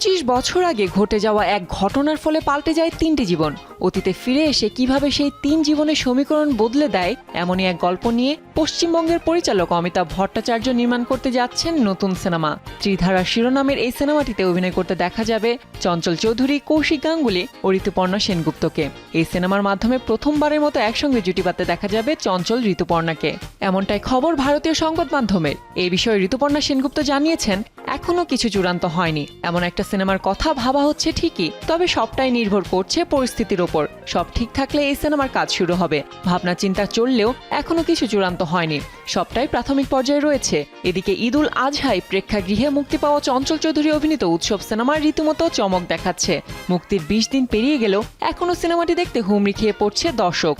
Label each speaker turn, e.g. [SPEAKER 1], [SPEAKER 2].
[SPEAKER 1] পঁচিশ বছর আগে ঘটে যাওয়া এক ঘটনার ফলে পাল্টে যায় তিনটি জীবন। অতীতে ফিরে এসে কীভাবে সেই তিন জীবনের সমীকরণ বদলে দেয়, এমনই এক গল্প নিয়ে পশ্চিমবঙ্গের পরিচালক অমিতাভ ভট্টাচার্য নির্মাণ করতে যাচ্ছেন নতুন সিনেমা। ত্রিধারা শিরোনামের এই সিনেমাটিতে অভিনয় করতে দেখা যাবে চঞ্চল চৌধুরী, কৌশিক গাঙ্গুলি ও ঋতুপর্ণা সেনগুপ্তকে। এই সিনেমার মাধ্যমে প্রথমবারের মতো একসঙ্গে জুটি পাতে দেখা যাবে চঞ্চল ঋতুপর্ণাকে। এমনটাই খবর ভারতীয় সংবাদ মাধ্যমের। এই বিষয়ে ঋতুপর্ণা সেনগুপ্ত জানিয়েছেন এখনও কিছু চূড়ান্ত হয়নি। এমন একটা সিনেমার কথা ভাবা হচ্ছে ঠিকই, তবে সবটাই নির্ভর করছে পরিস্থিতির ওপর। সব ঠিক থাকলে এই সিনেমার কাজ শুরু হবে। ভাবনা চিন্তা চললেও এখনও কিছু চূড়ান্ত হয়নি। সবটাই প্রাথমিক পর্যায়ে রয়েছে। এদিকে ঈদুল আজহাই প্রেক্ষাগৃহে মুক্তি পাওয়া চঞ্চল চৌধুরী অভিনীত উৎসব সিনেমার রীতিমতো চমক দেখাচ্ছে। মুক্তির বিশ দিন পেরিয়ে গেলেও এখনও সিনেমাটি দেখতে হুমড়ি খেয়ে পড়ছে দর্শক।